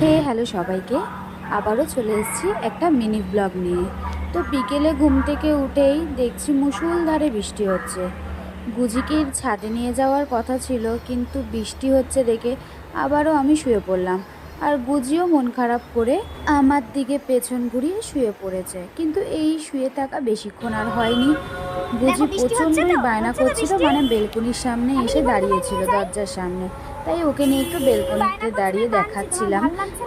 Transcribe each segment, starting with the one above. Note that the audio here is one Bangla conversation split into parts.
হে, হ্যালো সবাইকে। আবারও চলে এসেছি একটা মিনি ব্লগ নিয়ে। তো বিকেলে ঘুম থেকে উঠেই দেখছি মুসুলধারে বৃষ্টি হচ্ছে। গুজিকির ছাদে নিয়ে যাওয়ার কথা ছিল, কিন্তু বৃষ্টি হচ্ছে দেখে আবারও আমি শুয়ে পড়লাম। আর গুজিও মন খারাপ করে আমার দিকে পেছন ঘুরিয়ে শুয়ে পড়েছে। কিন্তু এই শুয়ে থাকা বেশিক্ষণ আর হয়নি। হচ্ছে প্রচণ্ডই বায়না করছিল মানে বেলকনির সামনে এসে দাঁড়িয়েছিল দরজার সামনে। তাই ওকে নিয়ে একটু বেলকনিতে দাঁড়িয়ে দেখাচ্ছিলাম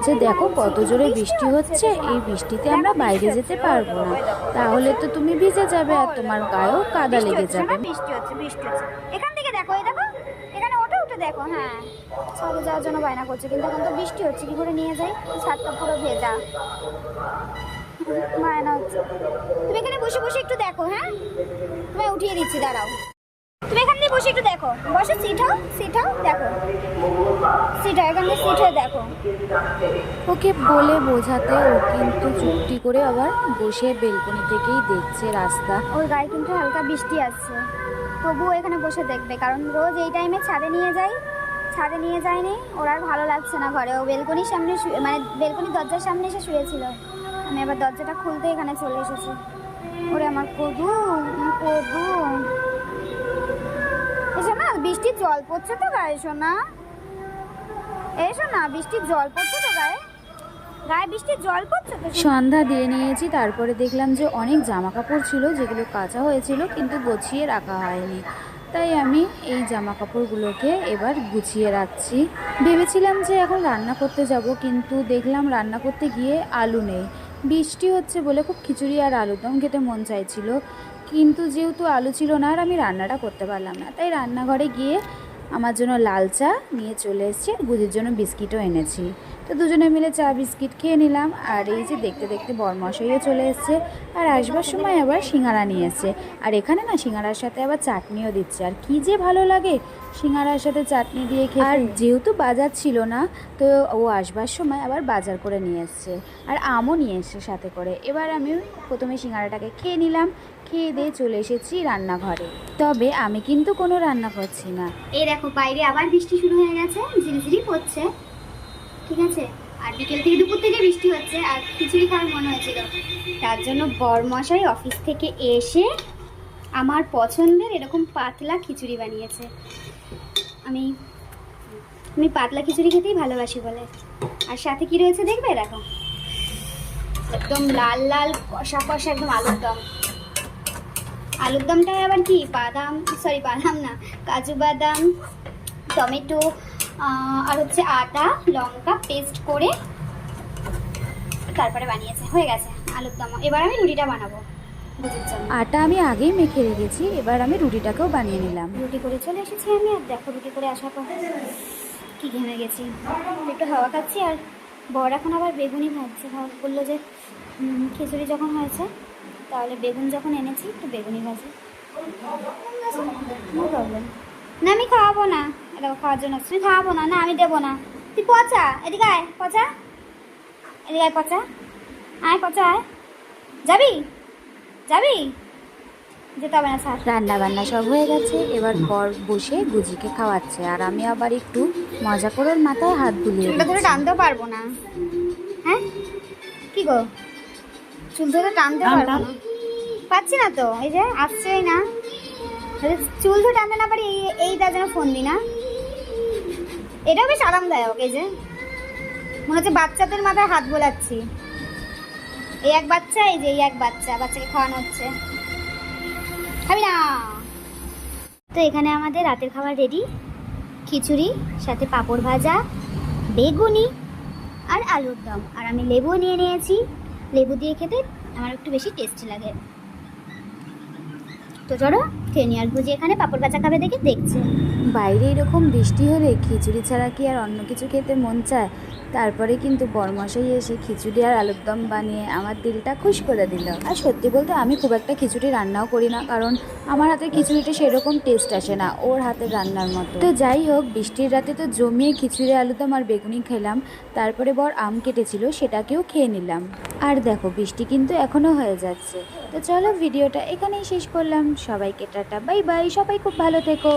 যে দেখো কত জোরে বৃষ্টি হচ্ছে। এই বৃষ্টিতে আমরা বাইরে যেতে পারব না। তাহলে তো তুমি ভিজে যাবে আর তোমার গায়েও কাদা লেগে যাবে। বৃষ্টি হচ্ছে বৃষ্টি হচ্ছে। এখান থেকে দেখো এই দেখো এখানে ওটা উঠে দেখো হ্যাঁ। ছাদে যাওয়ার জন্য বায়না করছে কিন্তু এখন তো বৃষ্টি হচ্ছে কি করে নিয়ে যাই? ছাদটা পুরো ভেজা। বায়না হচ্ছে তুমি এখানে বসে বসে একটু দেখো হ্যাঁ? তুমি উঠিয়ে দিচ্ছি দাঁড়াও। তুমি এখান দিয়ে বসে একটু দেখো। বসো সিট হও সিট হও দেখো। সিট হও এখান দিয়ে সিট হয়ে দেখো। ওকে বলে বোঝাতে ও কিন্তু চুপটি করে আবার বসে বেলকনি থেকেই দেখছে রাস্তা। ওর গায়ে কিন্তু হালকা বৃষ্টি আসছে। তবুও এখানে বসে দেখবে কারণ রোজ এই টাইমে ছাদে নিয়ে যাই ছাদে নিয়ে যায়নি। ওর আর ভালো লাগছে না ঘরে। ও বেলকনির সামনে শুয়ে মানে বেলকনির দরজার সামনে এসে শুয়েছিল। আমি এবার দরজাটা খুলতে এখানে চলে এসেছি। ওরে আমার কদু কদু। এসো না বৃষ্টির জল পড়ছে তো গায়ে এসো শোনা এসো না বৃষ্টির জল পড়ছে তো গায়ে। গায়ে বৃষ্টির জল পড়ছে তো সন্ধ্যা দিয়ে নিয়েছি, তারপরে দেখলাম যে অনেক জামা কাপড় ছিল, যেগুলো কাঁচা হয়েছিল, কিন্তু গুছিয়ে রাখা হয়নি। তাই আমি এই জামা কাপড়গুলোকে এবার গুছিয়ে রাখছি। ভেবেছিলাম যে এখন রান্না করতে যাব, কিন্তু দেখলাম রান্না করতে গিয়ে আলু নেই। বৃষ্টি হচ্ছে বলে খুব খিচুড়ি আর আলুর দম খেতে মন চাইছিল। কিন্তু যেহেতু আলু ছিল না আর আমি রান্নাটা করতে পারলাম না, তাই রান্নাঘরে গিয়ে আমার জন্য লাল চা নিয়ে চলে এসেছি। আর গুজির জন্য বিস্কিটও এনেছি। তো দুজনে মিলে চা বিস্কিট খেয়ে নিলাম। আর এই যে দেখতে দেখতে বরমশাইও চলে এসছে। আর আসবার সময় আবার সিঙ্গারা নিয়ে এসছে। আর এখানে না সিঙ্গারার সাথে আবার চাটনিও দিচ্ছে। আর কি যে ভালো লাগে সিঙ্গারার সাথে চাটনি দিয়ে খেয়ে আর যেহেতু বাজার ছিল না, তো ও আসবার সময় আবার বাজার করে নিয়ে এসছে। আর আমও নিয়ে এসছে সাথে করে। এবার আমি প্রথমে সিঙ্গারাটাকে খেয়ে নিলাম। খেয়ে দিয়ে চলে এসেছি রান্নাঘরে। তবে আমি কিন্তু কোনো রান্না করছি না। এই দেখো, বাইরে আবার বৃষ্টি শুরু হয়ে গেছে, ঝিরিঝিরি পড়ছে ঠিক আছে? আর বিকেল থেকে দুপুর থেকে বৃষ্টি হচ্ছে, আর খিচুড়ি খাওয়ার মনে হয়েছিল। তার জন্য বরমশাই অফিস থেকে এসে আমার পছন্দের এরকম পাতলা খিচুড়ি বানিয়েছে। আমি আমি পাতলা খিচুড়ি খেতেই ভালোবাসি বলে। আর সাথে কি রয়েছে দেখবে? দেখো। একদম লাল লাল, কষা কষা, একদম আলুর দম। আলুর দমটায় আবার কি? বাদাম সরি বাদাম না, কাজু বাদাম, টমেটো আর হচ্ছে আদা লঙ্কা পেস্ট করে তারপরে বানিয়েছে হয়ে গেছে আলুর দম। এবার আমি রুটিটা বানাবো আটা আমি আগেই মেখে রেখেছি এবার আমি রুটিটাকেও বানিয়ে নিলাম। রুটি করে চলে এসেছি আমি আর দেখো রুটি করে আসার পর কি ঘেমে গেছি। একটু হাওয়া খাচ্ছি আর বর এখন আবার বেগুনি ভাজছে। বলল যে খিচুড়ি যখন হয়েছে তাহলে বেগুন যখন এনেছি একটু বেগুনি ভাজি। নো প্রবলেম না আমি খাওয়াবো না। এটা খাওয়ার জন্য। আমি খাওয়াবো না না আমি দেবো না। তুই পচা এদিকে আয় পচা। এদিকে আয় পচা। আয় পচা আয়। যাবি? যাবি? যেতে হবে না স্যার রান্না বান্না সব হয়ে গেছে এবার বর বসে গুজিকে খাওয়াচ্ছে আর আমি আবার একটু মজা করে ওর মাথায় হাত বুলিয়ে চুলটা ধরে। টানতেও পারব না। হ্যাঁ? কি গো? চুল ধরে টানতে টান, পারব না। পাচ্ছি না তো এই যে আসছেই না। চুল তো টানতে না পারি, এই এই তার জন্য ফোন দি না। এটাও বেশ আরামদায়ক, এই যে। মনে হচ্ছে বাচ্চাদের মাথায় হাত বোলাচ্ছি। এই এক বাচ্চা, এই যে এই এক বাচ্চা, বাচ্চাকে খাওয়ানো হচ্ছে। খাবি না? তো এখানে আমাদের রাতের খাবার রেডি খিচুড়ি, সাথে পাঁপড় ভাজা, বেগুনি আর আলুর দম। আর আমি লেবু নিয়ে নিয়েছি। লেবু দিয়ে খেতে আমার একটু বেশি টেস্টি লাগে। তো চলো, খেয়ে নিয়ে আর যে এখানে পাপড় কাঁচা খাবে দেখে দেখছে। বাইরে এরকম বৃষ্টি হলে খিচুড়ি ছাড়া কি আর অন্য কিছু খেতে মন চায়? তারপরে কিন্তু বরমশাই এসে খিচুড়ি আর আলুর দম বানিয়ে আমার দিলটা খুশ করে দিল। আর সত্যি বলতে আমি খুব একটা খিচুড়ি রান্নাও করি না, কারণ আমার হাতের খিচুড়িটা সেরকম টেস্ট আসে না, ওর হাতে রান্নার মতো। তো যাই হোক, বৃষ্টির রাতে তো জমিয়ে খিচুড়ি আলুদম আর বেগুনি খেলাম। তারপরে বর আম কেটেছিল, সেটাকেও খেয়ে নিলাম। আর দেখো, বৃষ্টি কিন্তু এখনও হয়ে যাচ্ছে। তো চলো, ভিডিওটা এখানেই শেষ করলাম। সবাইকে টাটা, বাই বাই, সবাই খুব ভালো থেকো।